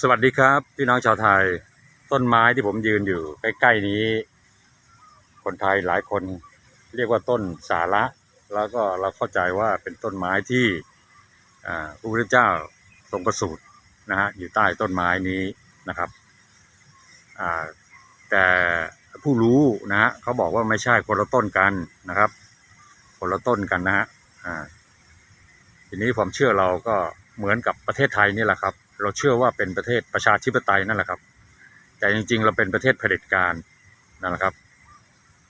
สวัสดีครับ พี่น้องชาวไทย ต้นไม้ที่ผมยืนอยู่ใกล้ๆนี้ คนไทยหลายคนเรียกว่าต้นสาระ แล้วก็เราเข้าใจว่าเป็นต้นไม้ที่อ่าพระพุทธเจ้าทรงประสูตินะฮะอยู่ใต้ต้นไม้นี้นะครับแต่ผู้รู้นะฮะเขาบอกว่าไม่ใช่คนละต้นกันนะครับ คนละต้นกันนะฮะทีนี้ความเชื่อเราก็เหมือนกับประเทศไทยนี่แหละครับ เราเชื่อว่าเป็นประเทศประชาธิปไตยนั่นแหละครับ แต่จริงๆ เราเป็นประเทศเผด็จการนั่นแหละครับ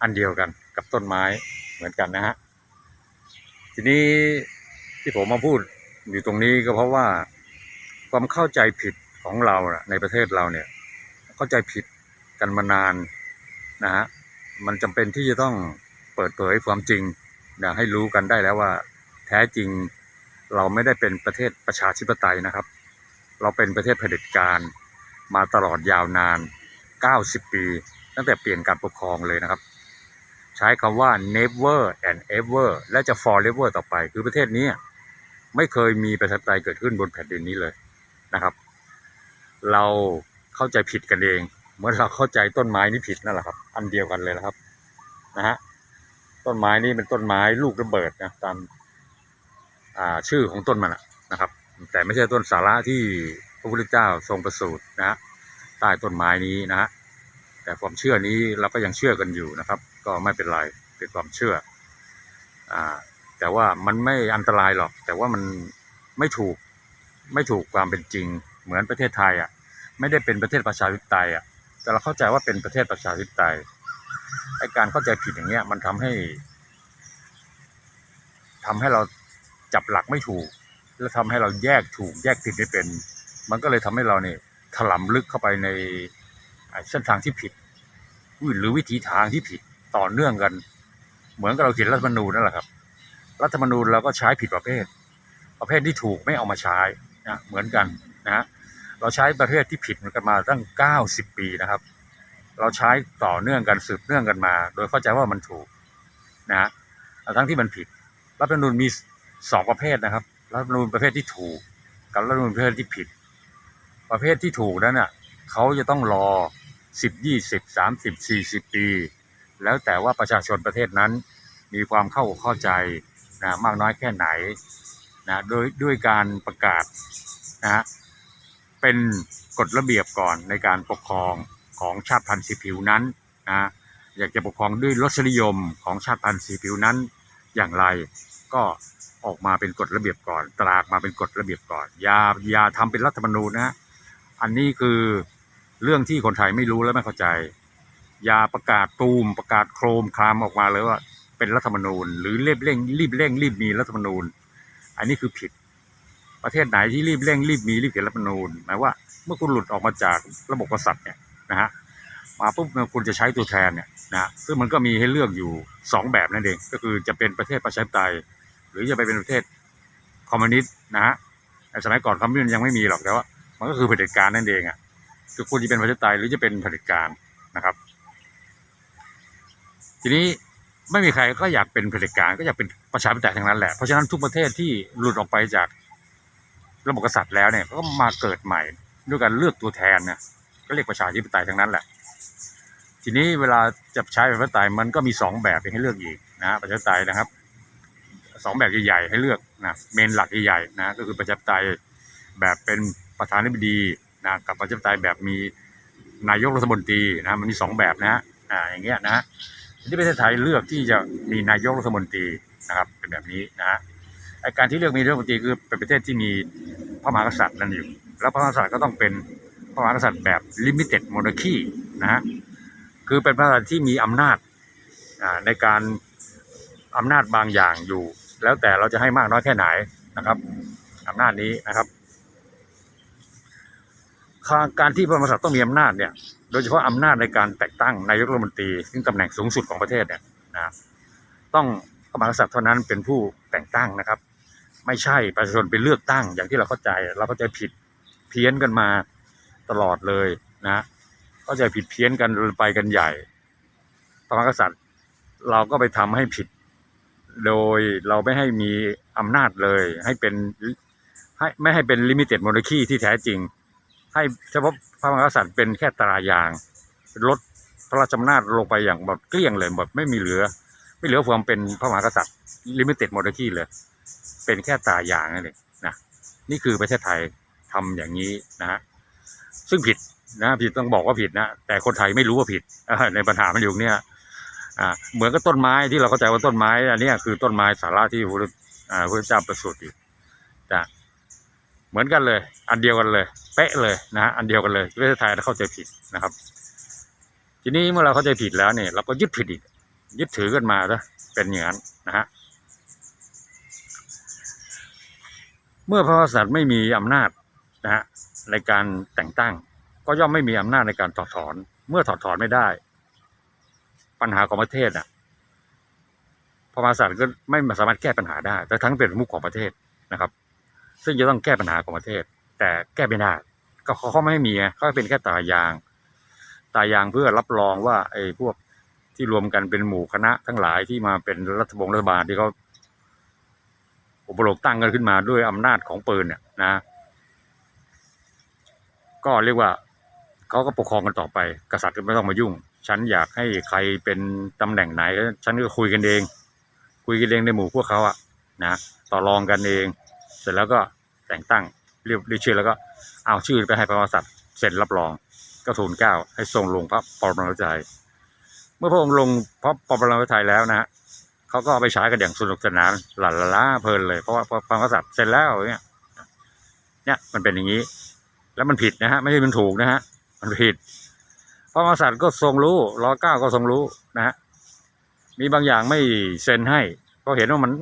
อันเดียวกันกับต้นไม้เหมือนกันนะฮะทีนี้ที่ผมมาพูดอยู่ตรงนี้ก็เพราะว่าความเข้าใจผิดของเราในประเทศเราเนี่ย เข้าใจผิดกันมานานนะฮะมันจำเป็นที่จะต้องเปิดเผยความจริงนะให้รู้กันได้แล้วว่า แท้จริงเราไม่ได้เป็นประเทศประชาธิปไตยนะครับ เราเป็นประเทศเผด็จการมาตลอดยาวนาน 90 ปี ตั้งแต่เปลี่ยนการปกครองเลยนะครับ ใช้คำว่า never and ever และจะ forever ต่อไป คือประเทศนี้ไม่เคยมีประชาธิปไตยเกิดขึ้นบนแผ่นดินนี้เลยนะครับ เราเข้าใจผิดกันเอง เหมือนเราเข้าใจต้นไม้นี้ผิดนั่นแหละครับ อันเดียวกันเลยนะครับนะฮะต้นไม้นี้เป็นต้นไม้ลูกระเบิดนะตามชื่อของต้นมันนะครับ แต่ไม่ใช่ต้นสาระที่พระพุทธเจ้าทรงประสูตินะฮะใต้ต้นไม้นี้นะฮะแต่ความเชื่อนี้เราก็ยังเชื่อกันอยู่นะครับ ก็ไม่เป็นไรเป็นความเชื่ออ่าแต่ว่ามันไม่อันตรายหรอก แต่ว่ามันไม่ถูกไม่ถูกความเป็นจริง เหมือนประเทศไทยอะไม่ได้เป็นประเทศประชาธิปไตยอะแต่เราเข้าใจว่าเป็นประเทศประชาธิปไตยไอการเข้าใจผิดอย่างเงี้ยมันทำให้ทำให้เราจับหลักไม่ถูก แล้วทำให้เราแยกถูกแยกผิดไม่เป็น มันก็เลยทำให้เราเนี่ยถลำลึกเข้าไปในเส้นทางที่ผิดหรือวิธีทางที่ผิดต่อเนื่องกัน เหมือนกับเราเขียนรัฐธรรมนูญนั่นแหละครับ รัฐธรรมนูญเราก็ใช้ผิดประเภท ประเภทที่ถูกไม่เอามาใช้นะเหมือนกันนะฮะเราใช้ประเภทที่ผิดกันมาตั้ง 90 ปีนะครับ เราใช้ต่อเนื่องกันสืบเนื่องกันมา โดยเข้าใจว่ามันถูกนะฮะทั้งที่มันผิดรัฐธรรมนูญมีสองประเภทนะครับ รัฐธรรมนูญประเภทที่ถูก กับรัฐธรรมนูญประเภทที่ผิด ประเภทที่ถูกนั้นน่ะเขาจะต้องรอสิบยี่สิบสามสิบสี่สิบปี แล้วแต่ว่าประชาชนประเทศนั้น มีความเข้าเข้าใจนะมากน้อยแค่ไหนนะโดยด้วยการประกาศนะฮะเป็นกฎระเบียบก่อนในการปกครองของชาติพันธุ์สีผิวนั้นนะอยากจะปกครองด้วยรสนิยมของชาติพันธุ์สีผิวนั้นอย่างไรก็ ออกมาเป็นกฎระเบียบก่อน ตรากมาเป็นกฎระเบียบก่อน อย่าอย่าทำเป็นรัฐธรรมนูญนะ อันนี้คือเรื่องที่คนไทยไม่รู้และไม่เข้าใจ อย่าประกาศตูมประกาศโครมครามออกมาเลยว่าเป็นรัฐธรรมนูญ หรือเรีบเร่งรีบเร่งรีบมีรัฐธรรมนูญ อันนี้คือผิด ประเทศไหนที่รีบเร่งรีบมีรีบเขียนรัฐธรรมนูญหมายว่าเมื่อคุณหลุดออกมาจากระบบกษัตริย์เนี่ยนะฮะมาปุ๊บคุณจะใช้ตัวแทนเนี่ยนะฮะซึ่งมันก็มีให้เลือกอยู่สองแบบนั่นเอง ก็คือจะเป็นประเทศประชาธิปไตย รือจะไปเป็นประเทศคอมมิวนิสต์นะฮะสมัยก่อนคอมมิวนิสต์ยังไม่มีหรอกแต่ว่ามันก็คือเผด็จการนั่นเองอะคือคุณจะเป็นประชาธิปไตยหรือจะเป็นเผด็จการนะครับ ทีนี้ไม่มีใครก็อยากเป็นเผด็จการ ก็อยากเป็นประชาธิปไตยทั้งนั้นแหละเพราะฉะนั้นทุกประเทศที่หลุดออกไปจากระบบกษัตริย์แล้วเนี่ยก็มาเกิดใหม่ด้วยการเลือกตัวแทนเนี่ยก็เรียกประชาธิปไตยทั้งนั้นแหละ ทีนี้เวลาจะใช้ประชาธิปไตยมันก็มีสองแบบให้เลือกอีกนะประชาธิปไตยนะครับ สองแบบใหญ่ๆให้เลือกนะเมนหลักใหญ่ๆนะก็คือประชาธิปไตยแบบเป็นประธานาธิบดีนะกับประชาธิปไตยแบบมีนายกรัฐมนตรีนะมันมีสองแบบนะฮะอ่าอย่างเงี้ยนะที่ประเทศไทยเลือกที่จะมีนายกรัฐมนตรีนะครับเป็นแบบนี้นะฮะไอการที่เลือกมีรัฐมนตรีคือเป็นประเทศที่มีพระมหากษัตริย์นั่นอยู่แล้วพระมหากษัตริย์ก็ต้องเป็นพระมหากษัตริย์แบบ limited monarchy นะฮะคือเป็นพระมหากษัตริย์ที่มีอำนาจในการอำนาจบางอย่างอยู่ แล้วแต่เราจะให้มากน้อยแค่ไหนนะครับอำนาจนี้นะครับการที่พระมหากษัตริย์ต้องมีอำนาจเนี่ย โดยเฉพาะอำนาจในการแต่งตั้งนายกรัฐมนตรีซึ่งตำแหน่งสูงสุดของประเทศเนี่ยนะต้องพระมหากษัตริย์เท่านั้นเป็นผู้แต่งตั้งนะครับ ไม่ใช่ประชาชนไปเลือกตั้งอย่างที่เราเข้าใจ เราเข้าใจผิดเพี้ยนกันมาตลอดเลยนะเข้าใจผิดเพี้ยนกันไปกันใหญ่พระมหากษัตริย์เราก็ไปทำให้ผิด โดยเราไม่ให้มีอำนาจเลย ให้เป็นให้ไม่ให้เป็นลิมิเต็ดโมนาคีที่แท้จริง ให้เฉพาะพระมหากษัตริย์เป็นแค่ตรายางลดพระราชอำนาจลงไปอย่างแบบเกลี้ยงเลยแบบไม่มีเหลือ ไม่เหลือความเป็นพระมหากษัตริย์ลิมิเต็ดโมเดลเลย เป็นแค่ตรายางนั่นเองนะนี่คือประเทศไทยทำอย่างนี้นะฮะซึ่งผิดนะผิดต้องบอกว่าผิดนะแต่คนไทยไม่รู้ว่าผิดในปัญหามันอยู่เนี่ย อ่าเหมือนกับต้นไม้ที่เราเข้าใจว่าต้นไม้อันนี้คือต้นไม้สาระที่พระพุทธอ่าพระเจ้าประสูติจะเหมือนกันเลย อันเดียวกันเลย เป๊ะเลยนะฮะอันเดียวกันเลยประเทศไทยเราเข้าใจผิดนะครับ ทีนี้เมื่อเราเข้าใจผิดแล้วเนี่ยเราก็ยึดผิดอีกยึดถือกันมาแล้วเป็นอย่างนั้นนะฮะเมื่อพระมหากษัตริย์ไม่มีอำนาจนะฮะในการแต่งตั้ง ก็ย่อมไม่มีอำนาจในการถอดถอน เมื่อถอดถอนไม่ได้ ปัญหาของประเทศอะพระมหากษัตริย์ก็ไม่สามารถแก้ปัญหาได้ แต่ทั้งเป็นมุขของประเทศนะครับ ซึ่งจะต้องแก้ปัญหาของประเทศ แต่แก้ไม่ได้ก็เขาไม่ให้มีเขาเป็นแค่ตายาง ตายางเพื่อรับรองว่าไอ้พวกที่รวมกันเป็นหมู่คณะทั้งหลายที่มาเป็นรัฐบงรัฐบาลที่เขาอุปโลกตั้งกันขึ้นมาด้วยอำนาจของปืนเนี่ยนะ ก็เรียกว่าเขาก็ปกครองกันต่อไป กษัตริย์ก็ไม่ต้องมายุ่ง ฉันอยากให้ใครเป็นตำแหน่งไหน ฉันก็คุยกันเอง คุยกันเองในหมู่พวกเขาอะนะต่อรองกันเอง เสร็จแล้วก็แต่งตั้งเรียกเรียกชื่อแล้วก็เอาชื่อไปให้พระมหากษัตริย์เซ็นรับรองก็ทูลเก้าให้ทรงลงพระปรมาภิไธยเมื่อพระองค์ลงพระปรมาภิไธยแล้วนะฮะเขาก็เอาไปใช้กันอย่างสนุกสนานหลั่นละล้าเพลินเลยเพราะว่าพระมหากษัตริย์เสร็จแล้วเนี่ยเนี่ยมันเป็นอย่างนี้ แล้วมันผิดนะฮะไม่ใช่มันถูกนะฮะมันผิด พระมหากษัตริย์ก็ทรงรู้รอเก้าก็ทรงรู้นะฮะมีบางอย่างไม่เซ็นให้ก็เห็นว่ามัน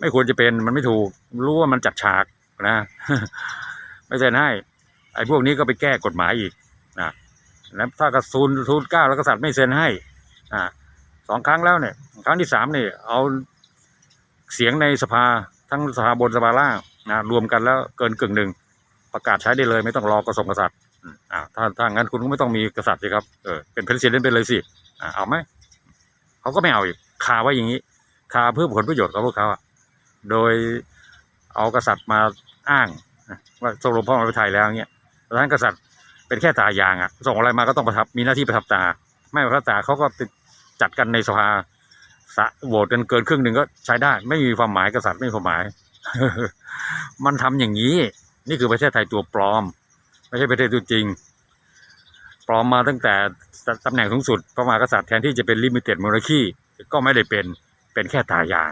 ไม่ควรจะเป็นมันไม่ถูก รู้ว่ามันจัดฉากนะ ไม่เซ็นให้ ไอ้พวกนี้ก็ไปแก้กฎหมายอีกนะแล้วถ้ากระซูนทูลเก้าแล้วกษัตริย์ไม่เซ็นให้อ่าสองครั้งแล้วเนี่ย ครั้งที่สามเนี่ยเอาเสียงในสภาทั้งสภาบนสภาล่างนะรวมกันแล้วเกินกึ่งหนึ่งประกาศใช้ได้เลย ไม่ต้องรอกระทรวงกษัตริย์ อ่าถ้าถ้างั้นคุณก็ไม่ต้องมีกษัตริย์สิครับเออเป็นประธานเป็นเลยสิอ่าเอาไหมเขาก็ไม่เอาอีกคาไว้อย่างนี้ คาเพื่อผลประโยชน์ของพวกเขาอะโดยเอากษัตริย์มาอ้างว่าทรงลงพระมหากษัตริย์แล้วเนี่ยดังนั้นกษัตริย์เป็นแค่ตายางอะส่งอะไรมาก็ต้องประทับมีหน้าที่ประทับตา ไม่ประทับตาเขาก็จัดกันในสภาสะโหวตกันเกินครึ่งหนึ่งก็ใช้ได้ ไม่มีความหมายกษัตริย์ไม่มีความหมาย มันทำอย่างนี้ นี่คือประเทศไทยตัวปลอม ไม่ใช่ประเทศตัวจริง ปลอมมาตั้งแต่ตำแหน่งสูงสุดพระมหากษัตริย์แทนที่จะเป็นลิมิเต็ดม o น a คีก็ไม่ได้เป็นเป็นแค่ตายาง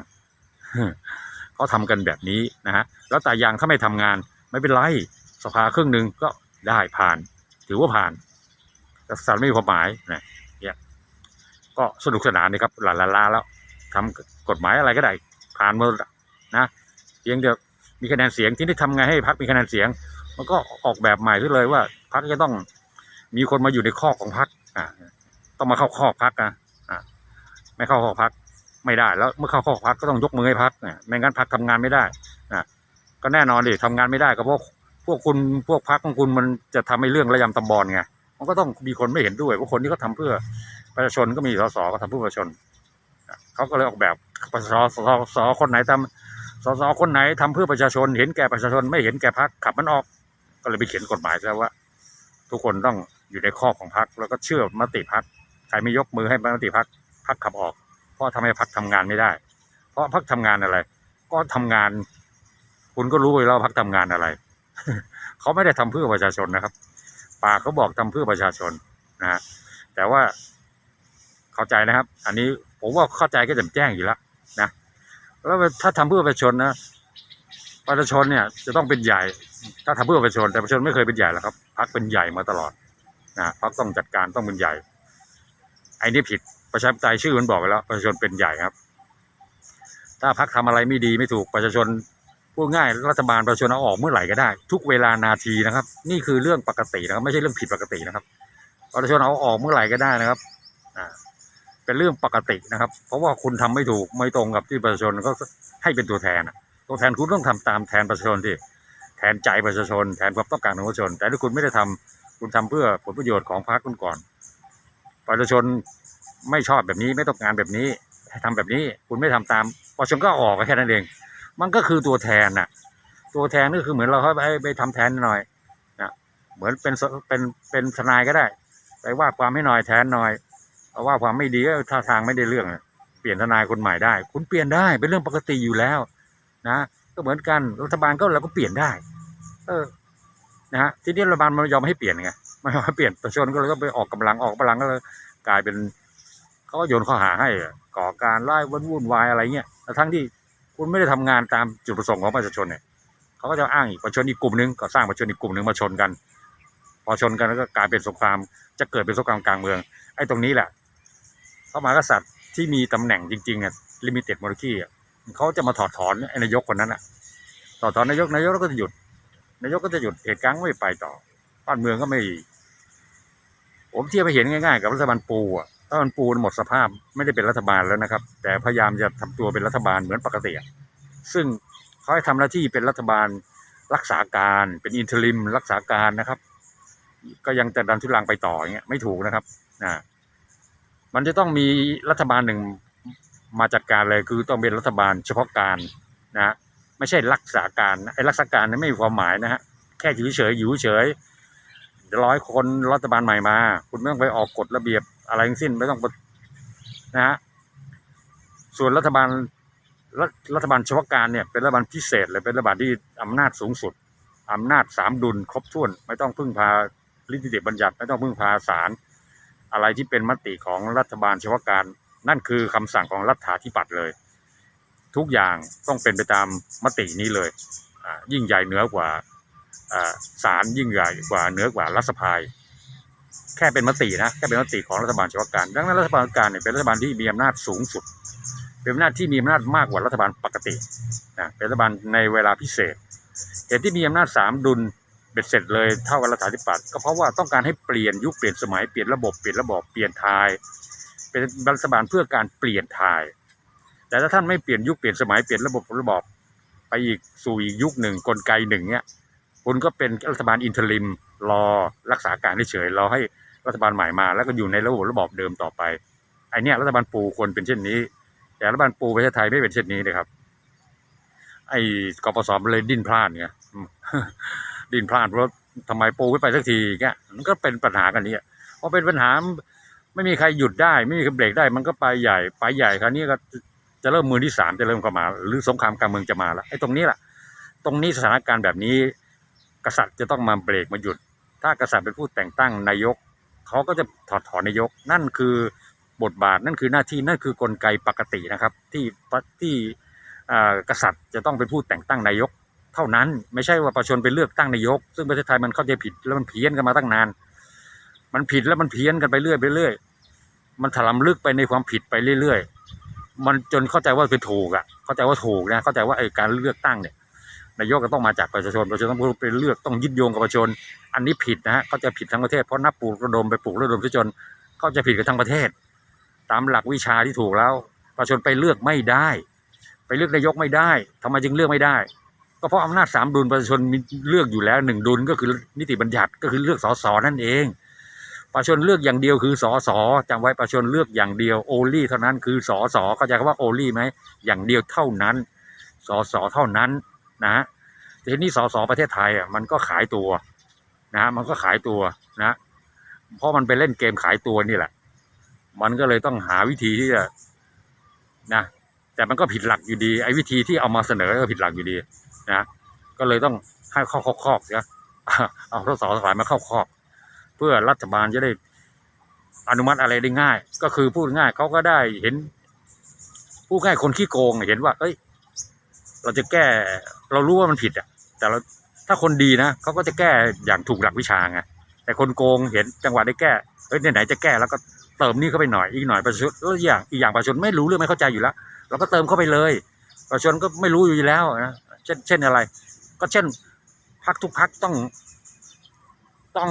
เขาทำกันแบบนี้นะฮะแล้วตายางถ้าไม่ทำงาน ไม่เป็นไรสภาครึ่งหนึ่งก็ได้ผ่าน ถือว่าผ่านกษัตริย์ไม่มีความหมายนะเนี่ยก็สนุกสนานนี่ครับหลาลาลาแล้วทำกฎหมายอะไรก็ได้ผ่านหมดนะเพียงเดียวมีคะแนนเสียงที่ได้ทำไงให้พรรคมีคะแนนเสียง มันก็ออกแบบใหม่ขึ้นเลยว่าพรรคจะต้องมีคนมาอยู่ในข้อของพรรคอ่าต้องมาเข้าข้อพรรคนะอ่าไม่เข้าข้อพรรคไม่ได้ แล้วเมื่อเข้าข้อพรรคก็ต้องยกมือให้พรรคเนี่ยไม่งั้นพรรคทำงานไม่ได้นะก็แน่นอนดิทำงานไม่ได้ก็เพราะพวกคุณพวกพรรคของคุณมันจะทำให้เรื่องระยำตำบอลไงมันก็ต้องมีคนไม่เห็นด้วยเพราะคนที่เขาทาเพื่อประชาชนก็มีสสก็ทำเพื่อประชาชนเขาก็เลยออกแบบสสสสคนไหนทำสสคนไหนทำเพื่อประชาชน เห็นแก่ประชาชนไม่เห็นแก่พรรคขับมันออก ก็เลยไปเขียนกฎหมายซะว่า ทุกคนต้องอยู่ในข้อของพรรคแล้วก็เชื่อมติพรรคใครไม่ยกมือให้มติพรรคพรรคขับออก เพราะทำให้พรรคทำงานไม่ได้ เพราะพรรคทำงานอะไร ก็ทำงาน คุณก็รู้อยู่แล้วพรรคทำงานอะไร เขาไม่ได้ทำเพื่อประชาชนนะครับปากเขาบอกทำเพื่อประชาชนนะฮะแต่ว่าเข้าใจนะครับ อันนี้ผมว่าเข้าใจก็จะแจ้งอยู่แล้วนะแล้วถ้าทำเพื่อประชาชนนะ ประชาชนเนี่ยจะต้องเป็นใหญ่ ถ้าทำเพื่อประชาชนแต่ประชาชนไม่เคยเป็นใหญ่หรอกครับพรรคเป็นใหญ่มาตลอดนะพรรคต้องจัดการต้องเป็นใหญ่ไอ้นี่ผิดประชาธิปไตยชื่อมันบอกไว้แล้ว ประชาชนเป็นใหญ่ครับ ถ้าพรรคทำอะไรไม่ดีไม่ถูกประชาชนพูดง่ายรัฐบาลประชาชนเอาออกเมื่อไหร่ก็ได้ ทุกเวลานาทีนะครับ นี่คือเรื่องปกตินะครับ ไม่ใช่เรื่องผิดปกตินะครับประชาชนเอาออกเมื่อไหร่ก็ได้นะครับเป็นเรื่องปกตินะครับ เพราะว่าคุณทำไม่ถูกไม่ตรงกับที่ประชาชนก็ให้เป็นตัวแทนอะ ตัวแทนคุณต้องทำตามแทนประชาชนที่แทนใจประชาชน แทนความต้องการของประชาชน แต่ถ้าคุณไม่ได้ทำคุณทำเพื่อผลประโยชน์ของพรรคคุณก่อน ประชาชนไม่ชอบแบบนี้ไม่ต้องการแบบนี้ให้ทำแบบนี้คุณไม่ทำตามประชาชนก็ออกแค่นั้นเอง มันก็คือตัวแทนน่ะ ตัวแทนก็คือเหมือนเราเขาไปไปทำแทนหน่อยนะเหมือนเป็นเป็นเป็นทนายก็ได้ ไปว่าความให้หน่อยแทนหน่อยเอาว่าความไม่ดีก็ท่าทางไม่ได้เรื่อง เปลี่ยนทนายคนใหม่ได้ คุณเปลี่ยนได้เป็นเรื่องปกติอยู่แล้ว นะก็เหมือนกันรัฐบาลก็เราก็เปลี่ยนได้ เออนะฮะทีนี้รัฐบาลมันยอมให้เปลี่ยนไงไม่ยอมให้เปลี่ยนประชาชนก็เลยต้องไปออกกำลังออกกำลังก็เลยกลายเป็นเขาก็โยนข้อหาให้ก่อการไล่วุ่นวุ่นวายอะไรเงี้ยแต่ทั้งที่คุณไม่ได้ทำงานตามจุดประสงค์ของประชาชนเนี่ยเขาก็จะอ้างอีกประชาชนอีกกลุ่มนึงก็สร้างประชาชนอีกกลุ่มนึงมาชนกัน พอชนกันแล้วก็กลายเป็นสงคราม จะเกิดเป็นสงครามกลางเมืองไอ้ตรงนี้แหละพระมหากษัตริย์ที่มีตำแหน่งจริงๆอะลิมิเต็ดมอร์คีอะ เขาจะมาถอดถอนนายกคนนั้นอะถอดถอนนายกนายกก็จะหยุด นายกก็จะหยุดเหตุการณ์ไม่ไปต่อบ้านเมืองก็ไม่ ผมเทียบไปเห็นง่ายๆ กับรัฐบาลปูอะรัฐบาลปูหมดสภาพไม่ได้เป็นรัฐบาลแล้วนะครับ แต่พยายามจะทำตัวเป็นรัฐบาลเหมือนปกติซึ่งเขาให้ทำหน้าที่เป็นรัฐบาลรักษาการเป็นอินเทอริมรักษาการนะครับ ก็ยังจะดันทุลังไปต่ออย่างเงี้ยไม่ถูกนะครับนะมันจะต้องมีรัฐบาลหนึ่ง มาจัดการเลยคือต้องเป็นรัฐบาลเฉพาะการนะไม่ใช่รักษาการไอ้รักษาการนั้นไม่มีความหมายนะฮะแค่อยู่เฉยอยู่เฉยร้อยคนรัฐบาลใหม่มา คุณไม่ต้องไปออกกฎระเบียบอะไรทั้งสิ้นไม่ต้องนะฮะส่วนรัฐบาลรัฐรัฐบาลเฉพาะการเนี่ยเป็นรัฐบาลพิเศษเลยเป็นรัฐบาลที่อำนาจสูงสุดอำนาจสามดุลครบถ้วน ไม่ต้องพึ่งพาลิธิบัญญัติ ไม่ต้องพึ่งพาศาลอะไรที่เป็นมติของรัฐบาลเฉพาะการ นั่นคือคำสั่งของรัฐาธิปัตย์เลย ทุกอย่างต้องเป็นไปตามมตินี้เลยยิ่งใหญ่เหนือกว่าอ่าศาลยิ่งใหญ่กว่าเหนือกว่ารัฐสภาแค่เป็นมตินะแค่เป็นมติของรัฐบาลเฉพาะการดังนั้นรัฐบาลการเนี่ยเป็นรัฐบาลที่มีอำนาจสูงสุด เป็นอำนาจที่มีอำนาจมากกว่ารัฐบาลปกตินะเป็นรัฐบาลในเวลาพิเศษเหตุที่มีอำนาจสามดุลเบ็ดเสร็จเลยเท่ากับรัฐาธิปัตย์ก็เพราะว่าต้องการให้เปลี่ยนยุคเปลี่ยนสมัยเปลี่ยนระบบเปลี่ยนระบบเปลี่ยนทาย เป็นรัฐบาลเพื่อการเปลี่ยนทาย แต่ถ้าท่านไม่เปลี่ยนยุคเปลี่ยนสมัยเปลี่ยนระบบระบอบไปอีกสู่อีกยุคหนึ่งกลไกหนึ่งเนี่ยคุณก็เป็นรัฐบาลอินเทอริมรอรักษาการเฉยรอให้รัฐบาลใหม่มา แล้วก็อยู่ในระบบระบอบเดิมต่อไปไอเนี้ยรัฐบาลปูควรเป็นเช่นนี้ แต่รัฐบาลปูประเทศไทยไม่เป็นเช่นนี้เลยครับ ไอกปสมเลยดิ้นพลาดเนี่ยดิ้นพลาดเพราะทำไมปูไม่ไปสักทีเงี้ยมันก็เป็นปัญหากันเนี่ยพอเป็นปัญหา ไม่มีใครหยุดได้ ไม่มีใครเบรกได้ มันก็ไปใหญ่ไปใหญ่คราวนี้ก็จะเริ่มมือที่สามจะเริ่มเข้ามา หรือสงครามกลางเมืองจะมาแล้วไอ้ตรงนี้แหละตรงนี้สถานการณ์แบบนี้ กษัตริย์จะต้องมาเบรกมาหยุด ถ้ากษัตริย์เป็นผู้แต่งตั้งนายกเขาก็จะถอดถอนนายก นั่นคือบทบาทนั่นคือหน้าที่นั่นคือกลไกปกตินะครับ ที่ที่อ่ากษัตริย์จะต้องเป็นผู้แต่งตั้งนายก เท่านั้นไม่ใช่ว่าประชาชนไปเลือกตั้งนายก ซึ่งประเทศไทยมันเข้าใจผิดแล้วมันเพี้ยนกันมาตั้งนาน มันผิดแล้วมันเพี้ยนกันไปเรื่อยไปเรื่อย มันถลำลึกไปในความผิดไปเรื่อยๆ มันจนเข้าใจว่าเป็นถูกอะ เข้าใจว่าถูกนะ เข้าใจว่าไอ้การเลือกตั้งเนี่ย นายกก็ต้องมาจากประชาชน ประชาชนต้องไปเลือกต้องยึดโยงกับประชาชน อันนี้ผิดนะฮะเขาจะผิดทั้งประเทศ เพราะนับปลูกระดมไปปลูกระดมประชาชนเขาจะผิดกันทั้งประเทศ ตามหลักวิชาที่ถูกแล้ว ประชาชนไปเลือกไม่ได้ ไปเลือกนายกไม่ได้ทำไมจึงเลือกไม่ได้ ก็เพราะอำนาจสามดุลประชาชนมีเลือกอยู่แล้วหนึ่งดุลก็คือนิติบัญญัติก็คือเลือกสสนั่นเอง ประชาชนเลือกอย่างเดียวคือสอสอจำไว้ประชาชนเลือกอย่างเดียวโอลี่เท่านั้นคือสอสอเข้าใจคำว่าโอลี่ไหมอย่างเดียวเท่านั้นสอสอเท่านั้นนะฮะทีนี้สอสอประเทศไทยอะมันก็ขายตัวนะมันก็ขายตัวนะเพราะมันไปเล่นเกมขายตัวนี่แหละ มันก็เลยต้องหาวิธีที่จะนะแต่มันก็ผิดหลักอยู่ดีไอ้วิธีที่เอามาเสนอก็ผิดหลักอยู่ดีนะก็เลยต้องให้เข้าคอกๆเสียเอาทศสายมาเข้าคอก พื่อรัฐบาลจะได้อนุมัติอะไรได้ง่าย ก็คือพูดง่ายเขาก็ได้เห็น ผู้ง่ายคนขี้โกงเห็นว่า เอ้ย เราจะแก้ เรารู้ว่ามันผิดอะ แต่เราถ้าคนดีนะเขาก็จะแก้อย่างถูกหลักวิชาไงแต่คนโกงเห็นจังหวะได้แก้เฮ้ยไหนๆจะแก้แล้วก็เติมนี่เข้าไปหน่อยอีกหน่อยประชาชนแล้วอย่างอีกอย่างประชาชนไม่รู้เรื่องไม่เข้าใจอยู่แล้วเราก็เติมเข้าไปเลยประชาชนก็ไม่รู้อยู่แล้วนะเช่นเช่นอะไร ก็เช่นพักทุกพักต้อง ต้อง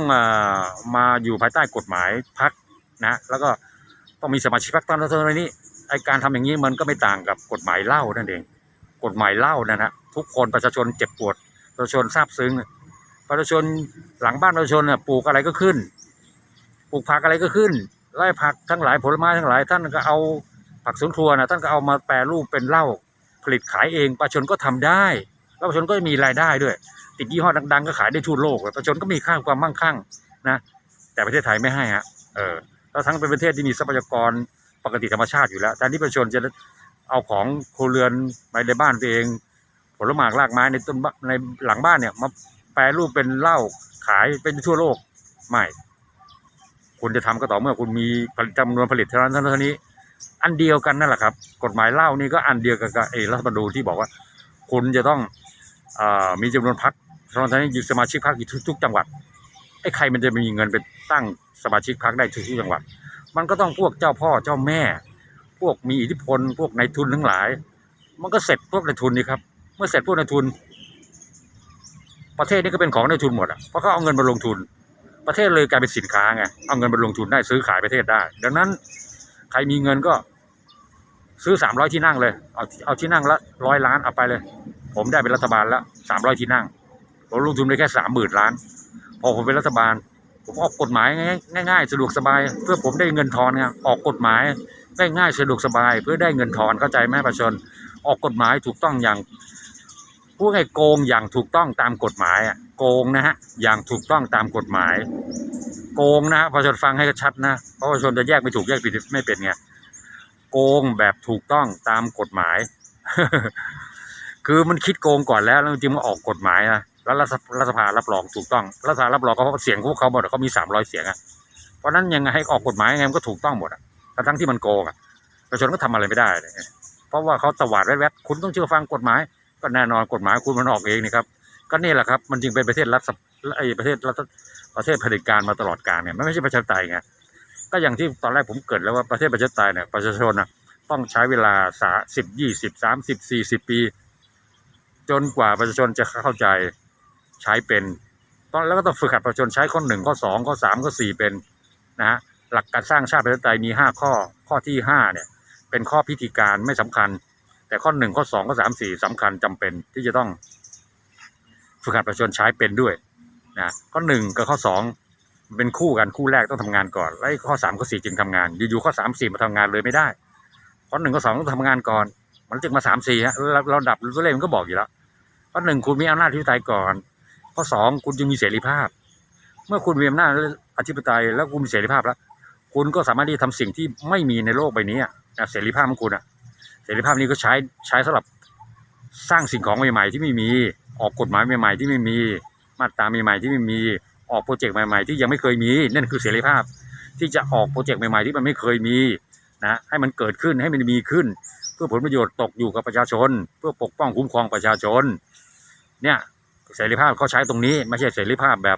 มาอยู่ภายใต้กฎหมายพักนะแล้วก็ต้องมีสมาชิกพักตามรัฐธรรมนูญนี้ไอการทำอย่างนี้มันก็ไม่ต่างกับกฎหมายเหล้านั่นเอง กฎหมายเหล้านะฮะทุกคนประชาชนเจ็บปวดประชาชนซาบซึ้งประชาชนหลังบ้านประชาชนปลูกอะไรก็ขึ้น ปลูกผักอะไรก็ขึ้นไร่ผักทั้งหลายผลไม้ทั้งหลายท่านก็เอาผักสวนครัวนะท่านก็เอามาแปรรูปเป็นเหล้าผลิตขายเองประชาชนก็ทำได้แล้วประชาชนก็มีรายได้ด้วย ติดยี่ห้อดังๆ ก็ขายได้ทั่วโลกประชาชนก็มีค่าความมั่งคั่งนะ แต่ประเทศไทยไม่ให้ฮะเออแล้วทั้งเป็นประเทศที่มีทรัพยากรปกติธรรมชาติอยู่แล้วแทนที่ประชาชนจะเอาของครัวเรือนไปในบ้านตัวเอง ผลไม้รากไม้ในต้นในหลังบ้านเนี่ยมาแปรรูปเป็นเหล้าขายเป็นทั่วโลกไม่คุณจะทำก็ต่อเมื่อคุณมีผลิตจำนวนผลิตเท่านั้นเท่านี้ อันเดียวกันนั่นแหละครับ กฎหมายเหล้านี่ก็อันเดียวกันกับไอ้รัฐธรรมนูญที่บอกว่า คุณจะต้องอมีจำนวนพัก เท่านั้นอยู่สมาชิกพักอยู่ทุกๆ จังหวัดไอ้ใครมันจะมีเงินไปตั้งสมาชิกพักได้ทุกๆจังหวัด มันก็ต้องพวกเจ้าพ่อเจ้าแม่ พวกมีอิทธิพล พวกนายทุนทั้งหลาย มันก็เสร็จพวกนายทุนนี่ครับ เมื่อเสร็จพวกนายทุน ประเทศนี้ก็เป็นของนายทุนหมดอะเพราะเขาเอาเงินมาลงทุน ประเทศเลยกลายเป็นสินค้าไงเอาเงินมาลงทุนได้ซื้อขายประเทศได้ ดังนั้นใครมีเงินก็ซื้อสามร้อยที่นั่งเลย เอาเอาที่นั่งละร้อยล้านเอาไปเลย ผมได้เป็นรัฐบาลล้วสามร้อยที่นั่ง ผมลงทุนไปแค่สามหมื่นล้าน พอผมเป็นรัฐบาล ผมออกกฎหมายง่ายง่ายๆสะดวกสบาย เพื่อผมได้เงินทอนไงออกกฎหมายง่ายๆสะดวกสบาย เพื่อได้เงินทอนเข้าใจไหมประชาชนออกกฎหมายถูกต้องอย่างพูดง่ายๆโกงอย่างถูกต้องตามกฎหมายอะโกงนะฮะอย่างถูกต้องตามกฎหมาย โกงนะฮะประชาชนฟังให้ชัดนะเพราะประชาชนจะแยกไม่ถูกแยกผิดไม่เป็นไงโกงแบบถูกต้องตามกฎหมาย คือมันคิดโกงก่อนแล้วแล้วจริงมาออกกฎหมายนะ แล้วรัฐสภารับรองถูกต้องรัฐสภารับรองก็เพราะเสียงพวกเขาหมดเขามีสามร้อยเสียงอะเพราะนั้นยังไงให้ออกกฎหมายยังไงมันก็ถูกต้องหมดอะทั้งที่มันโกงอะประชาชนก็ทำอะไรไม่ได้เลยเพราะว่าเขาตวาดแวดๆคุณต้องเชื่อฟังกฎหมาย ก็แน่นอนกฎหมายคุณมันออกเองนี่ครับก็นี่แหละครับมันจึงเป็นประเทศรัฐสไอ้ประเทศรัฐประเทศเผด็จการมาตลอดกาลเนี่ยมันไม่ใช่ประชาธิปไตยไงก็อย่างที่ตอนแรกผมเกิดแล้วว่าประเทศประชาธิปไตยเนี่ยประชาชนน่ะต้องใช้เวลาสาสิบยี่สิบสามสิบสี่สิบปี จนกว่าประชาชนจะเข้าใจ ใช้เป็นตอนแล้วก็ต้องฝึกหัดประชาชนใช้ข้อหนึ่งข้อสองข้อสามข้อสี่เป็นนะฮะหลักการสร้างชาติประชาธิปไตยมีห้าข้อข้อที่ห้าเนี่ยเป็นข้อพิธีการไม่สำคัญ แต่ข้อหนึ่งข้อสองข้อสามสี่สำคัญจำเป็นที่จะต้องฝึกหัดประชาชนใช้เป็นด้วยนะข้อหนึ่งกับข้อสองเป็นคู่กันคู่แรกต้องทำงานก่อนแล้วข้อสามข้อสี่จึงทำงาน อยู่ๆข้อสามสี่มาทำงานเลยไม่ได้ข้อหนึ่งข้อสองต้องทำงานก่อน มันจึงมาสามสี่ฮะเราดับตัวเลขมันก็บอกอยู่แล้วข้อหนึ่งคุณมีอำนาจอธิปไตยก่อน ข้อสองคุณจึงมีเสรีภาพ เมื่อคุณมีอำนาจอธิปไตยแล้วคุณมีเสรีภาพแล้ว คุณก็สามารถที่จะทำสิ่งที่ไม่มีในโลกใบนี้นะเสรีภาพของคุณอะเสรีภาพนี้ก็ใช้ใช้สำหรับสร้างสิ่งของใหม่ๆที่ไม่มีออกกฎหมายใหม่ๆที่ไม่มีมาตราใหม่ๆที่ไม่มีออกโปรเจกต์ใหม่ๆที่ยังไม่เคยมี นั่นคือเสรีภาพ ที่จะออกโปรเจกต์ใหม่ๆที่มันไม่เคยมีนะให้มันเกิดขึ้นให้มันมีขึ้น เพื่อผลประโยชน์ตกอยู่กับประชาชน เพื่อปกป้องคุ้มครองประชาชนเนี่ย เสรีภาพเขาใช้ตรงนี้ ไม่ใช่เสรีภาพแบบ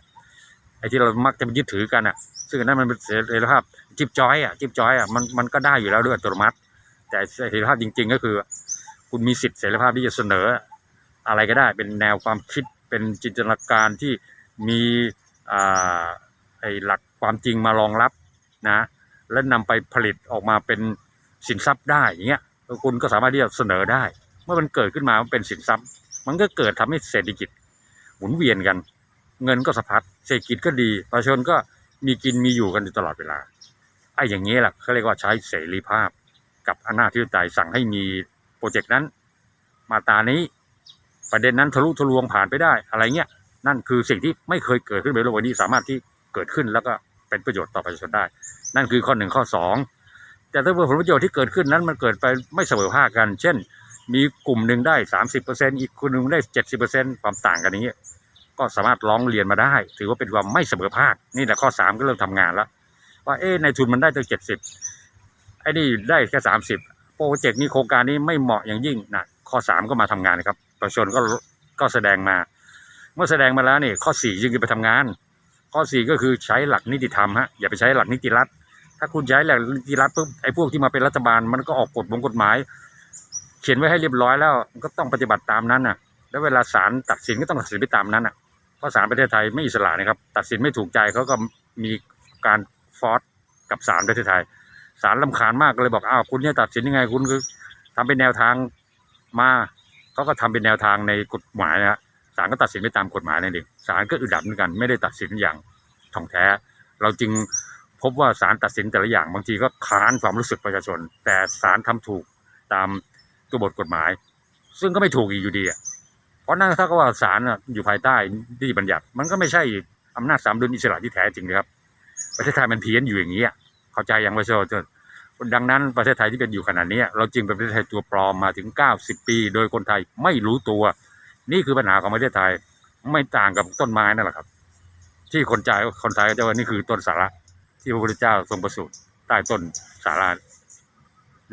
ไอ้ที่เรามักจะยึดถือกันอะ ซึ่งนั้นมันเป็นเสรีภาพจิบจอยอะจิบจอยอะมันมันก็ได้อยู่แล้วด้วยอัตโนมัติ แต่เสรีภาพจริง ๆ ก็คือ คุณมีสิทธิเสรีภาพที่จะเสนอ อะไรก็ได้เป็นแนวความคิดเป็นจินตนาการที่มีอ่าไอ้หลักความจริงมารองรับนะและนำไปผลิตออกมาเป็นสินทรัพย์ได้อย่างเงี้ยคุณก็สามารถที่จะเสนอได้ เมื่อมันเกิดขึ้นมามันเป็นสินทรัพย์ มันก็เกิดทำให้เศรษฐกิจ หมุนเวียนกัน เงินก็สะพัดเศรษฐกิจก็ดีประชาชนก็มีกินมีอยู่กันอยู่ตลอดเวลาไอ้อย่างนี้แหละเขาเรียกว่าใช้เสรีภาพกับอำนาจที่ปไตยสั่งให้มีโปรเจกต์นั้น มาตานี้ประเด็นนั้นทะลุทะลวงผ่านไปได้อะไรเงี้ยนั่นคือสิ่งที่ไม่เคยเกิดขึ้นในโลกใบนี้สามารถที่เกิดขึ้นแล้วก็เป็นประโยชน์ต่อประชาชนได้ นั่นคือข้อหนึ่งข้อสองแต่ถ้าผลประโยชน์ที่เกิดขึ้นนั้นมันเกิดไปไม่เสมอภาคกัน เช่น มีกลุ่มหนึ่งได้สามสิบเปอร์เซ็นอีกกลุ่มหนึ่งได้เจ็ดสิบเปอร์เซ็นความต่างกันอย่างนี้ ก็สามารถร้องเรียนมาได้ ถือว่าเป็นความไม่เสมอภาคนี่แหละข้อสามก็เริ่มทำงานแล้วว่าเอ๊ะในทุนมันได้ตั้งเจ็ดสิบไอ้นี่ได้แค่สามสิบโปรเจกต์นี้โครงการนี้ไม่เหมาะอย่างยิ่งนะข้อสามก็มาทำงานนะครับประชาชนก็ก็แสดงมา เมื่อแสดงมาแล้วนี่ข้อสี่จึงไปทำงาน ข้อสี่ก็คือใช้หลักนิติธรรมฮะอย่าไปใช้หลักนิติรัฐถ้าคุณใช้หลักนิติรัฐปุ๊บไอ้พวกที่มาเป็นรัฐบาลมันก็ออกกฎบงกฎหมาย เขียนไว้ให้เรียบร้อยแล้วก็ต้องปฏิบัติตามนั้นน่ะ แล้วเวลาศาลตัดสินก็ต้องตัดสินไปตามนั้นน่ะเพราะศาลประเทศไทยไม่อิสระนะครับ ตัดสินไม่ถูกใจเขาก็มีการฟอร์สกับศาลประเทศไทยศาลลำคาญมากก็เลยบอกอ้าวคุณเนี่ยตัดสินยังไงคุณคือทำเป็นแนวทางมาเขาก็ทำเป็นแนวทางในกฎหมายนะฮะศาลก็ตัดสินไปตามกฎหมายนั่นเองศาลก็อึดอัดเหมือนกัน ไม่ได้ตัดสินอย่างถ่องแท้ เราจึงพบว่าศาลตัดสินแต่ละอย่างบางทีก็ค้านความรู้สึกประชาชน แต่ศาลทำถูกตาม ตัวบทกฎหมาย ซึ่งก็ไม่ถูกอีกอยู่ดีอะเพราะนั่นถ้าก็ว่าศาลน่ะอยู่ภายใต้นิติบัญญัติ มันก็ไม่ใช่อำนาจสามดุลอิสระที่แท้จริงนะครับ ประเทศไทยมันเพี้ยนอยู่อย่างนี้อะเข้าใจยังประชาชนดังนั้นประเทศไทยที่เป็นอยู่ขนาดนี้ เราจึงเป็นประเทศไทยตัวปลอมมาถึง 90 ปี โดยคนไทยไม่รู้ตัว นี่คือปัญหาของประเทศไทยไม่ต่างกับต้นไม้นั่นแหละครับ ที่คนใจคนไทยก็จะว่านี่คือต้นสาระที่พระพุทธเจ้าทรงประสูติใต้ต้นสาระ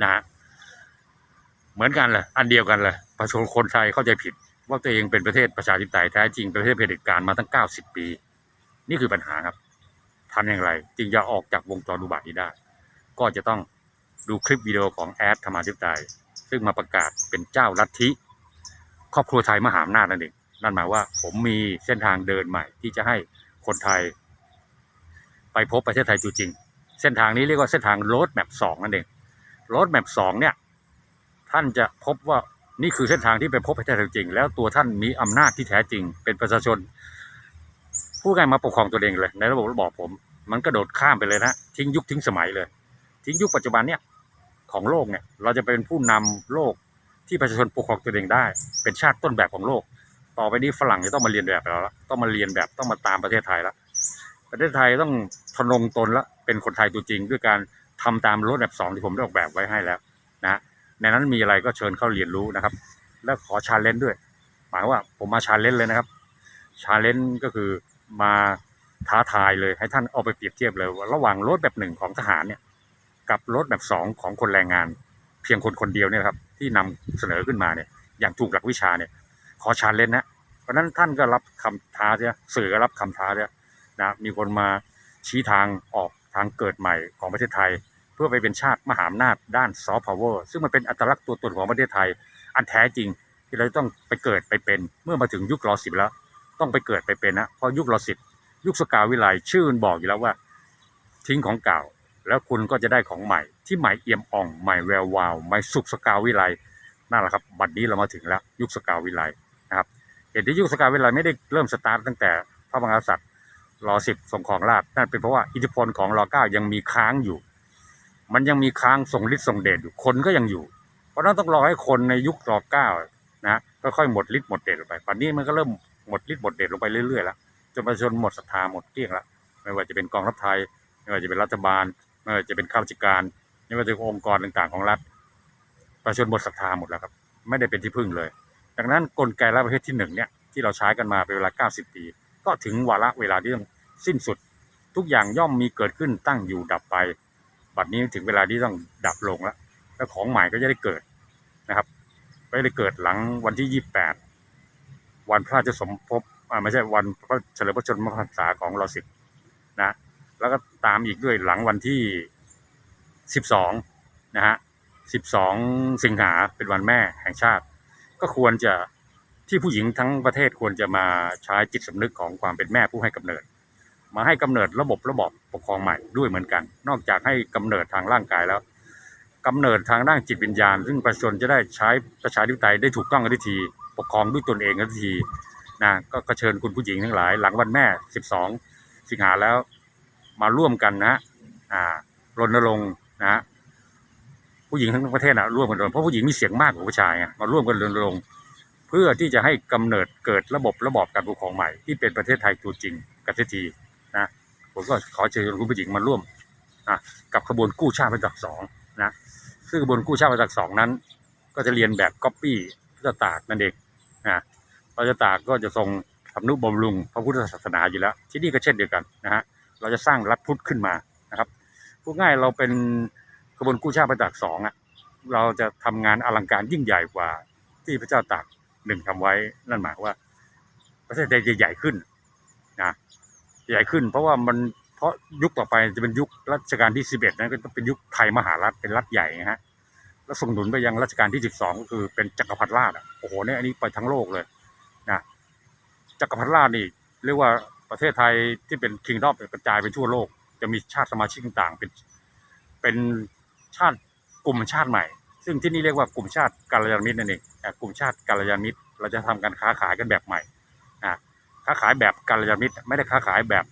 นะฮะ เหมือนกันเลยอันเดียวกันเลยประชาชนคนไทยเข้าใจผิด ว่าตัวเองเป็นประเทศประชาธิปไตยแท้จริงประเทศเผด็จการมาตั้ง 90 ปี นี่คือปัญหาครับทำอย่างไร จึงจะออกจากวงจรอุบาทนี้ได้ ก็จะต้องดูคลิปวิดีโอของแอดธรรมาธิปไตยซึ่งมาประกาศเป็นเจ้าลัทธิครอบครัวไทยมหาอำนาจนั่นเองนั่นหมายว่าผมมีเส้นทางเดินใหม่ที่จะให้คนไทย ไปพบประเทศไทยจริง เส้นทางนี้เรียกว่าเส้นทางโรดแมพสองนั่นเองโรดแมพสองเนี่ย ท่านจะพบว่านี่คือเส้นทางที่ไปพบประเทศไทยจริง แล้วตัวท่านมีอำนาจที่แท้จริง เป็นประชาชน ผู้ง่ายมาปกครองตัวเองเลย ในระบบระบอบผม มันกระโดดข้ามไปเลยนะทิ้งยุคทิ้งสมัยเลย ทิ้งยุคปัจจุบันเนี่ยของโลกเนี่ย เราจะเป็นผู้นำโลกที่ประชาชนปกครองตัวเองได้ เป็นชาติต้นแบบของโลก ต่อไปนี้ฝรั่งจะต้องมาเรียนแบบเราแล้วต้องมาเรียนแบบต้องมาตามประเทศไทยล้วประเทศไทยต้องทนงตนละเป็นคนไทยตัวจริง ด้วยการทำตามรถแบบสองที่ผมได้ออกแบบไว้ให้แล้วนะ ในนั้นมีอะไรก็เชิญเข้าเรียนรู้นะครับ แล้วขอชาเลนจ์ด้วย หมายว่าผมมาชาเลนจ์เลยนะครับชาเลนจ์ก็คือมาท้าทายเลยให้ท่านเอาไปเปรียบเทียบเลยว่าระหว่างรถแบบหนึ่งของทหารเนี่ยกับรถแบบสองของคนแรงงาน เพียงคนคนเดียวเนี่ยครับที่นำเสนอขึ้นมาเนี่ยอย่างถูกหลักวิชาเนี่ยขอชาเลนจ์นะเพราะนั้นท่านก็รับคำท้าใช่ไหมสื่อก็รับคำท้าใช่ไหมนะมีคนมาชี้ทางออกทางเกิดใหม่ของประเทศไทย พื่อไปเป็นชาติมหาอำนาจด้านซอฟต์พาวเวอร์ซึ่งมันเป็นอัตลักษณ์ตัวตนของประเทศไทย อันแท้จริงที่เราต้องไปเกิดไปเป็นเมื่อมาถึงยุครอสิบแล้ว ต้องไปเกิดไปเป็นนะเพราะยุครอสิบยุคสกาวิไลชื่นบอกอยู่แล้วว่า ทิ้งของเก่า แล้วคุณก็จะได้ของใหม่ ที่ใหม่เอี่ยมอ่องใหม่แวววาวใหม่สุขสกาวิไลนั่นแหละครับบัดนี้เรามาถึงแล้วยุคสกาวิไลนะครับเหตุที่ยุคสกาวิไลไม่ได้เริ่มสตาร์ทตั้งแต่พระมหากษัตริย์รอสิบทรงครองราชนั่นเป็นเพราะว่าอิทธิพลของรอเก้ายังมีค้างอยู่ มันยังมีค้างส่งฤทธิ์ส่งเดชอยู่คนก็ยังอยู่ เพราะนั้นต้องรอให้คนในยุครอเก้านะค่อยๆหมดฤทธิ์หมดเดชลงไปปัจจุบันนี้มันก็เริ่มหมดฤทธิ์หมดเดชลงไปเรื่อยๆแล้วจนประชาชนหมดศรัทธาหมดเกลี้ยงแล้วไม่ว่าจะเป็นกองทัพไทย ไม่ว่าจะเป็นรัฐบาล ไม่ว่าจะเป็นข้าราชการ ไม่ว่าจะเป็นองค์กรต่างๆของรัฐ ประชาชนหมดศรัทธาหมดแล้วครับ ไม่ได้เป็นที่พึ่งเลย ดังนั้นกลไกรัฐประเภทที่หนึ่งเนี่ยที่เราใช้กันมาเป็นเวลา 90 ปี ก็ถึงวาระเวลาที่ต้องสิ้นสุด ทุกอย่างย่อมมีเกิดขึ้นตั้งอยู่ดับไป บัดนี้ถึงเวลาที่ต้องดับลงแล้วแล้วของใหม่ก็จะได้เกิดนะครับ ก็จะได้เกิดหลังวันที่ 28 วันพระราชสมภพอ่าไม่ใช่วันพระเฉลิมพระชนมพรรษาของรอสิบนะแล้วก็ตามอีกด้วยหลังวันที่สิบสองนะฮะสิบสองสิงหาเป็นวันแม่แห่งชาติ ก็ควรจะที่ผู้หญิงทั้งประเทศควรจะมาใช้จิตสำนึกของความเป็นแม่ผู้ให้กำเนิด มาให้กำเนิดระบบระบอบปกครองใหม่ด้วยเหมือนกัน นอกจากให้กำเนิดทางร่างกายแล้วกำเนิดทางด้านจิตวิญญาณ ซึ่งประชาชนจะได้ใช้ประชาธิปไตยได้ถูกต้องกันที ปกครองด้วยตนเองกันทีนะก็กเชิญคุณผู้หญิงทั้งหลาย หลังวันแม่ 12 สิงหาแล้วมาร่วมกันนะอ่ารณรงค์นะฮะผู้หญิงทั้งประเทศนะร่วมกันรณรงค์เพราะผู้หญิงมีเสียงมากกว่าผู้ชายมาร่วมกันรณรงค์เพื่อที่จะให้กำเนิดเกิดระบบระบอบการปกครองใหม่ที่เป็นประเทศไทยตัวจริงกันที นะผมก็ขอเชิญคุณผู้หญิงมาร่วมอะกับขบวนกู้ชาติประจักษ์สองนะซึ่งขบวนกู้ชาติประจักษ์สองนั้น ก็จะเรียนแบบก๊อปปี้พระตากนั่นเองนะพระตากก็จะทรงทำนุบำรุงพระพุทธศาสนาอยู่แล้ว ที่นี่ก็เช่นเดียวกันนะฮะเราจะสร้างรัฐพุทธขึ้นมานะครับพูดง่ายเราเป็นกระบวนกู้ชาติประจักษ์สองอะเราจะทำงานอลังการยิ่งใหญ่กว่าที่พระเจ้าตากหนึ่งทำไว้นั่นหมายว่าประเทศไทยจะใหญ่ขึ้น ใหญ่ขึ้น เพราะว่ามันเพราะยุคต่อไปจะเป็นยุครัชกาลที่สิบเอ็ดนั้นก็ต้องเป็นยุคไทยมหารัฐเป็นรัฐใหญ่นะฮะแล้วส่งหนุนไปยังรัชกาลที่สิบสองก็คือเป็นจักรพรรดิราชอะโอ้โหเนี่ยอันนี้ไปทั้งโลกเลยนะจักรพรรดิราชนี่เรียกว่าประเทศไทยที่เป็นคิงดอมกระจายไปทั่วโลก จะมีชาติสมาชิกต่างๆ เป็นเป็นชาติกลุ่มชาติใหม่ ซึ่งที่นี่เรียกว่ากลุ่มชาติกาลยานมิตรนั่นเองกลุ่มชาติกาลยานมิตรเราจะทำการค้าขายกันแบบใหม่ ค้าขายแบบกาลยานมิตรไม่ได้ค้าขายแบบ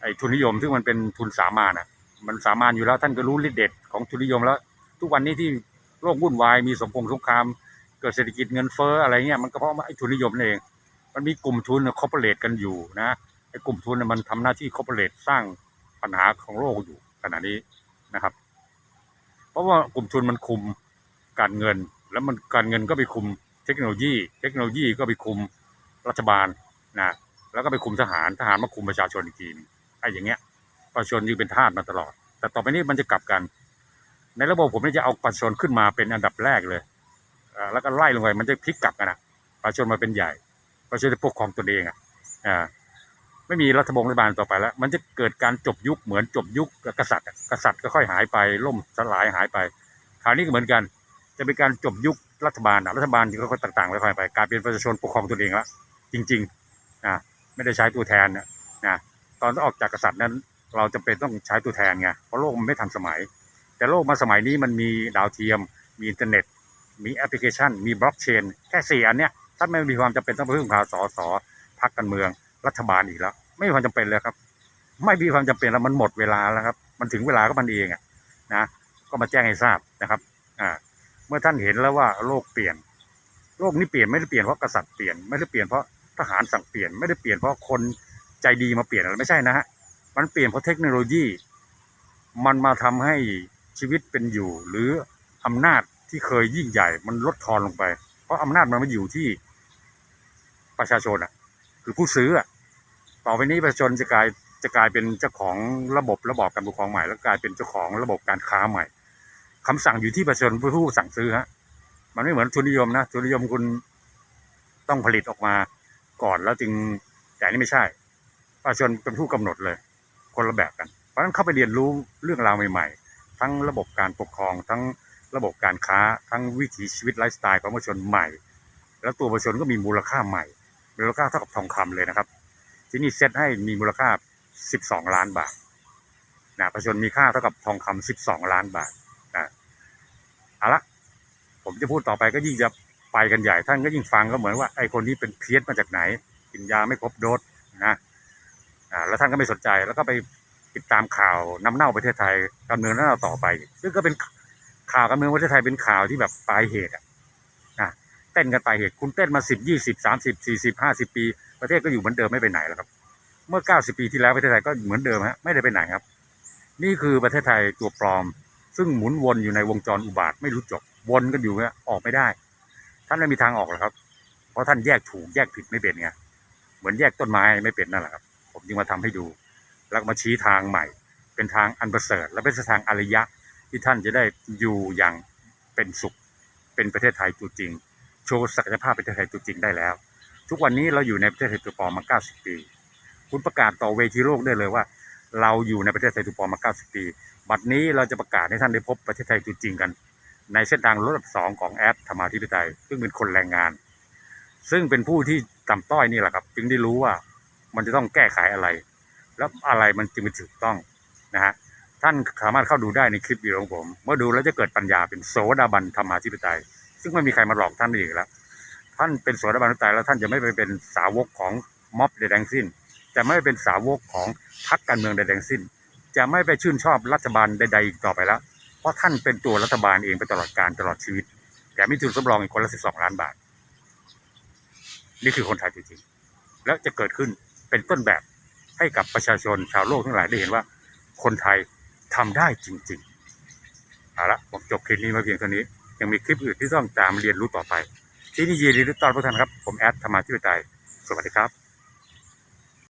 ไอ้ทุนนิยม ซึ่งมันเป็นทุนสามานะมันสามาญอยู่แล้วท่านก็รู้ฤทธิ์เด็ดของทุนนิยมแล้ว ทุกวันนี้ที่โลกวุ่นวายมีสงครามสงคราม เกิดเศรษฐกิจเงินเฟ้ออะไรเงี้ยมันก็เพราะไอ้ทุนนิยมเอง มันมีกลุ่มทุนคอร์ปอเรทกันอยู่นะไอ้กลุ่มทุนมันทำหน้าที่คอร์ปอเรทสร้างปัญหาของโลกอยู่ขณะนี้นะครับ เพราะว่ากลุ่มทุนมันคุมการเงิน แล้วมันการเงินก็ไปคุมเทคโนโลยี เทคโนโลยีก็ไปคุมรัฐบาล นะแล้วก็ไปคุมทหารทหารมาคุมประชาชนอีกทีนึงไอ้อย่างเงี้ยประชาชนยังเป็นทาสมาตลอด แต่ต่อไปนี้มันจะกลับกัน ในระบบผมนี่จะเอาประชาชนขึ้นมาเป็นอันดับแรกเลยแล้วก็ไล่ลงไปมันจะพลิกกลับกันนะประชาชนมาเป็นใหญ่ ประชาชนจะปกครองตนเองอะอ่าไม่มีรัฐบงรัฐบาลต่อไปแล้ว มันจะเกิดการจบยุคเหมือนจบยุคกษัตริย์ กษัตริย์ก็ค่อยหายไปล่มสลายหายไปคราวนี้ก็เหมือนกัน จะเป็นการจบยุครัฐบาลอะรัฐบาลที่ค่อยๆต่างๆค่อยๆไปกลายเป็นประชาชนปกครองตนเองละจริง ๆ นะไม่ได้ใช้ตัวแทนนะนะตอนออกจากกษัตริย์นั้น เราจำเป็นต้องใช้ตัวแทนไงเพราะโลกมันไม่ทันสมัย แต่โลกมาสมัยนี้มันมีดาวเทียม มีอินเทอร์เน็ต มีแอปพลิเคชัน มีบล็อกเชนแค่สี่อันเนี้ยท่านไม่มีความจำเป็นต้องไปพึ่งพาสอสอพักการเมือง รัฐบาลอีกแล้ว ไม่มีความจำเป็นเลยครับ ไม่มีความจำเป็นแล้วมันหมดเวลาแล้วครับ มันถึงเวลาก็มันเองอะนะ ก็มาแจ้งให้ทราบนะครับอ่าเมื่อท่านเห็นแล้วว่าโลกเปลี่ยน โลกนี้เปลี่ยนไม่ได้เปลี่ยนเพราะกษัตริย์เปลี่ยนไม่ได้เปลี่ยนเพราะ ทหารสั่งเปลี่ยนไม่ได้เปลี่ยนเพราะคนใจดีมาเปลี่ยนอะไรไม่ใช่นะฮะมันเปลี่ยนเพราะเทคโนโลยี มันมาทำให้ชีวิตเป็นอยู่ หรืออำนาจที่เคยยิ่งใหญ่ มันลดทอนลงไป เพราะอำนาจมันมาอยู่ที่ประชาชนอะ คือผู้ซื้ออะต่อไปนี้ประชาชนจะกลายจะกลายเป็นเจ้าของระบบระบอบการปกครองใหม่ แล้วกลายเป็นเจ้าของระบบการค้าใหม่คำสั่งอยู่ที่ประชาชนผู้สั่งซื้อฮะมันไม่เหมือนทุนนิยมนะทุนนิยมคุณต้องผลิตออกมา ก่อนแล้วจึงแต่นี่ไม่ใช่ประชาชนเป็นผู้กำหนดเลย คนละแบบกัน เพราะฉะนั้นเข้าไปเรียนรู้เรื่องราวใหม่ ๆ ทั้งระบบการปกครอง ทั้งระบบการค้า ทั้งวิถีชีวิตไลฟ์สไตล์ของประชาชนใหม่ แล้วตัวประชาชนก็มีมูลค่าใหม่มูลค่าเท่ากับทองคำเลยนะครับ ที่นี่เซตให้มีมูลค่า 12 ล้านบาทนะประชาชนมีค่าเท่ากับทองคำ12 ล้านบาทนะเอาละผมจะพูดต่อไปก็ยิ่งจะ ไปกันใหญ่ท่านก็ยิ่งฟังก็เหมือนว่าไอ้คนนี้เป็นเพี้ยนมาจากไหน กินยาไม่ครบโดสนะอ่าแล้วท่านก็ไม่สนใจแล้วก็ไปติดตามข่าวน้ำเน่าประเทศไทยการเมืองน้ำเน่าต่อไป ซึ่งก็เป็นข่าวการเมืองประเทศไทยเป็นข่าวที่แบบปลายเหตุอะนะเต้นกันปลายเหตุคุณเต้นมาสิบยี่สิบสามสิบสี่สิบห้าสิบปี ประเทศก็อยู่เหมือนเดิมไม่ไปไหนแล้วครับ เมื่อเก้าสิบปีที่แล้วประเทศไทยก็เหมือนเดิมฮะไม่ได้ไปไหนครับ นี่คือประเทศไทยตัวปลอม ซึ่งหมุนวนอยู่ในวงจรอุบาทไม่รู้จบวนกันอยู่เนี่ยออกไม่ได้ ท่านไม่มีทางออกหรอกครับ เพราะท่านแยกถูกแยกผิดไม่เป็นไงเหมือนแยกต้นไม้ไม่เป็นนั่นแหละครับ ผมจึงมาทำให้ดู แล้วมาชี้ทางใหม่ เป็นทางอันประเสริฐและเป็นทางอริยะที่ท่านจะได้อยู่อย่างเป็นสุข เป็นประเทศไทยตัวจริง โชว์ศักยภาพประเทศไทยตัวจริงได้แล้ว ทุกวันนี้เราอยู่ในประเทศไทยตัวปลอมมา 90 ปี คุณประกาศต่อเวทีโลกได้เลยว่า เราอยู่ในประเทศไทยตัวปลอมมา 90 ปี บัดนี้เราจะประกาศให้ท่านได้พบประเทศไทยตัวจริงกัน ในเส้นทางรถสองของแอดธรรมาธิปไตยซึ่งเป็นคนแรงงาน ซึ่งเป็นผู้ที่ต่ำต้อยนี่แหละครับ จึงได้รู้ว่ามันจะต้องแก้ไขอะไร แล้วอะไรมันจึงเป็นถูกต้องนะฮะท่านสามารถเข้าดูได้ในคลิปวิดีโอของผม เมื่อดูแล้วจะเกิดปัญญาเป็นโสดาบันธรรมาธิปไตย ซึ่งไม่มีใครมาหลอกท่านได้อีกแล้ว ท่านเป็นโสดาบันธรรมาธิปไตยแล้วท่านจะไม่ไปเป็นสาวกของม็อบใดๆทั้งสิ้น จะไม่เป็นสาวกของพรรคการเมืองใดๆทั้งสิ้น จะไม่ไปชื่นชอบรัฐบาลใดๆอีกต่อไปแล้ว เพราะท่านเป็นตัวรัฐบาลเองไปตลอดการตลอดชีวิตแถมมีทุนสำรองอีกคนละ12ล้านบาท นี่คือคนไทยจริงๆ แล้วจะเกิดขึ้นเป็นต้นแบบให้กับประชาชนชาวโลกทั้งหลายได้เห็นว่า คนไทยทำได้จริงๆเอาละผมจบคลิปนี้มาเพียงเท่านี้ ยังมีคลิปอื่นที่ต้องตามเรียนรู้ต่อไป ที่นี่ยินดีต้อนรับทุกท่านครับ ผมแอดธรรมาธิปไตยสวัสดีครับ